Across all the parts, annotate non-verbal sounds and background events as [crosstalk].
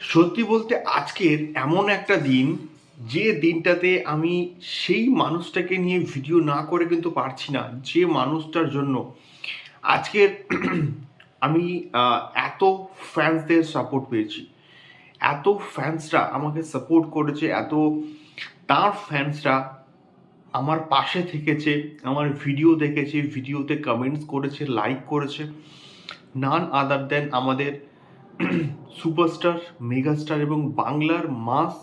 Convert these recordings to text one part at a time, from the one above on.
সত্যি বলতে আজকের এমন একটা দিন, যে দিনটাতে আমি সেই মানুষটাকে নিয়ে ভিডিও না করে কিন্তু পারছি না, যে মানুষটার জন্য। আজকের [clears throat] আমি এত ফ্যান্সদের সাপোর্ট পেয়েছি। এত ফ্যান্সরা আমাকে সাপোর্ট করেছে, এত তার ফ্যান্সরা আমার পাশে থেকেছে, আমার ভিডিও দেখেছে ভিডিওতে কমেন্টস করেছে লাইক করেছে। নান আদার দেন আমাদের [clears throat] সুপারস্টার, মেগাস্টার এবং বাংলার মাস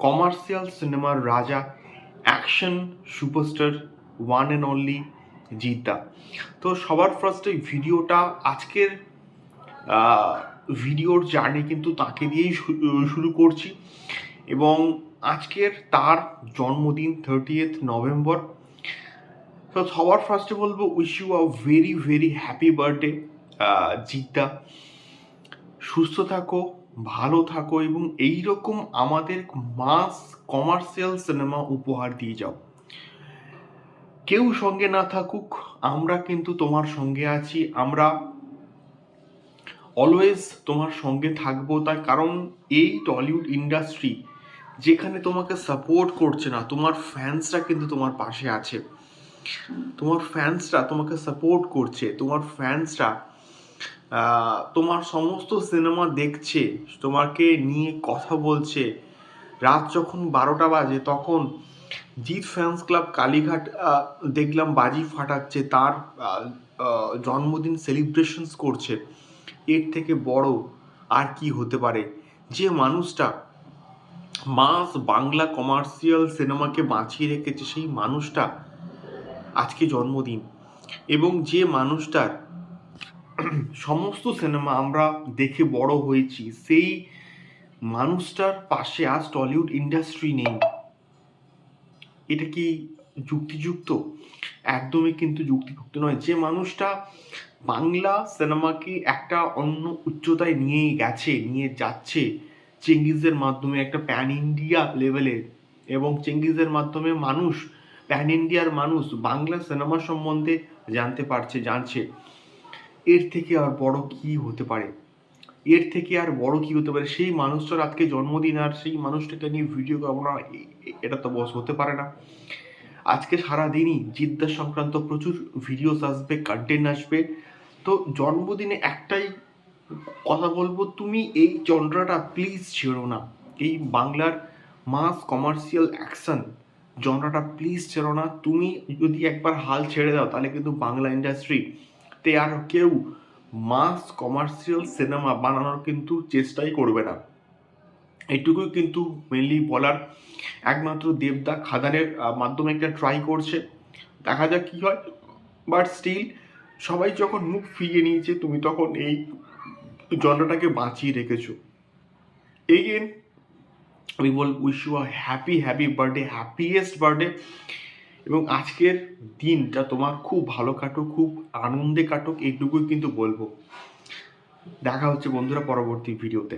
কমার্শিয়াল সিনেমার রাজা action superstar one and only জিতা তো সবার ফার্স্টে ভিডিওটা আজকের ভিডিওর জার্নি কিন্তু তাকে দিয়েই শুরু করছি এবং আজকের তার জন্মদিন থার্টিয়েথ নভেম্বর তো সবার ফার্স্টে বলব wish you a very very happy birthday Jeddah. সুস্থ থাকো, ভালো থাকো এবং এই রকম আমাদের মাস কমার্শিয়াল সিনেমা উপহার দিয়ে যাও। কেউ সঙ্গে না থাকুক, আমরা কিন্তু তোমার সঙ্গে আছি। আমরা অলওয়েজ তোমার সঙ্গে থাকব, তার কারণ এই টলিউড ইন্ডাস্ট্রি যেখানে তোমাকে সাপোর্ট করছে না, তোমার ফ্যান্সরা কিন্তু তোমার পাশে আছে। তোমার ফ্যান্সরা তোমাকে সাপোর্ট করছে, তোমার ফ্যান্সরা তোমার সমস্ত সিনেমা দেখছে, তোমাকে নিয়ে কথা বলছে। রাত যখন বারোটা বাজে, তখন জিৎ ফ্যান্স ক্লাব কালীঘাট দেখলাম বাজি ফাটাচ্ছে, তার জন্মদিন সেলিব্রেশনস করছে। এর থেকে বড় আর কি হতে পারে? যে মানুষটা মাস বাংলা কমার্শিয়াল সিনেমাকে বাঁচিয়ে রেখেছে, সেই মানুষটা আজকে জন্মদিন। এবং যে মানুষটার সমস্ত সিনেমা আমরা দেখে বড় হয়েছি। সেই মানুষটার পাশে আজ টলিউড ইন্ডাস্ট্রি নেই। এটা কি যুক্তিযুক্ত? একদমই কিন্তু যুক্তিযুক্ত নয়। যে মানুষটা বাংলা সিনেমাকে একটা অন্য উচ্চতায় নিয়ে গেছে, নিয়ে যাচ্ছে চেঙ্গিজের মাধ্যমে একটা প্যান ইন্ডিয়া লেভেলের এবং চেঙ্গিজের মাধ্যমে মানুষ, প্যান ইন্ডিয়ার মানুষ বাংলা সিনেমা সম্বন্ধে জানতে পারছে, জানছে। এর থেকে আর বড় কি হতে পারে? এর থেকে আর বড় কি হতে পারে? সেই মানুষটার আজকে জন্মদিন আর সেই মানুষটাকে নিয়ে ভিডিও এ- এটা তো বস হতে পারে না। আজকে সারাদিনই জিদ্দা সংক্রান্ত প্রচুর ভিডিওস আসবে কন্টেন্ট আসবে। তো জন্মদিনে একটাই কথা বলব, তুমি এই জনরাটা প্লিজ ছেড়ো না। এই বাংলার মাস কমার্শিয়াল অ্যাকশন জনরাটা প্লিজ ছেড়ো না। তুমি যদি একবার হাল ছেড়ে দাও, তাহলে কিন্তু বাংলা ইন্ডাস্ট্রি তে আর কেউ মাস কমার্শিয়াল সিনেমা বানানোর কিন্তু চেষ্টাই করবে না। এইটুকুই কিন্তু মেনলি বলার একমাত্র দেবদা খাদানের মাধ্যমে একটা ট্রাই করছে। দেখা যাক কি হয়। বাট স্টিল সবাই যখন মুখ ফিরিয়ে নিয়েছে, তুমি তখন এই জনটাকে বাঁচিয়ে রেখেছো। এগেন আমি বল wish you a happy happy birthday happiest birthday এবং আজকের দিনটা তোমার খুব ভালো কাটুক, খুব আনন্দে কাটুক, এইটুকুই কিন্তু বলব। দেখা হচ্ছে বন্ধুরা পরবর্তী ভিডিওতে।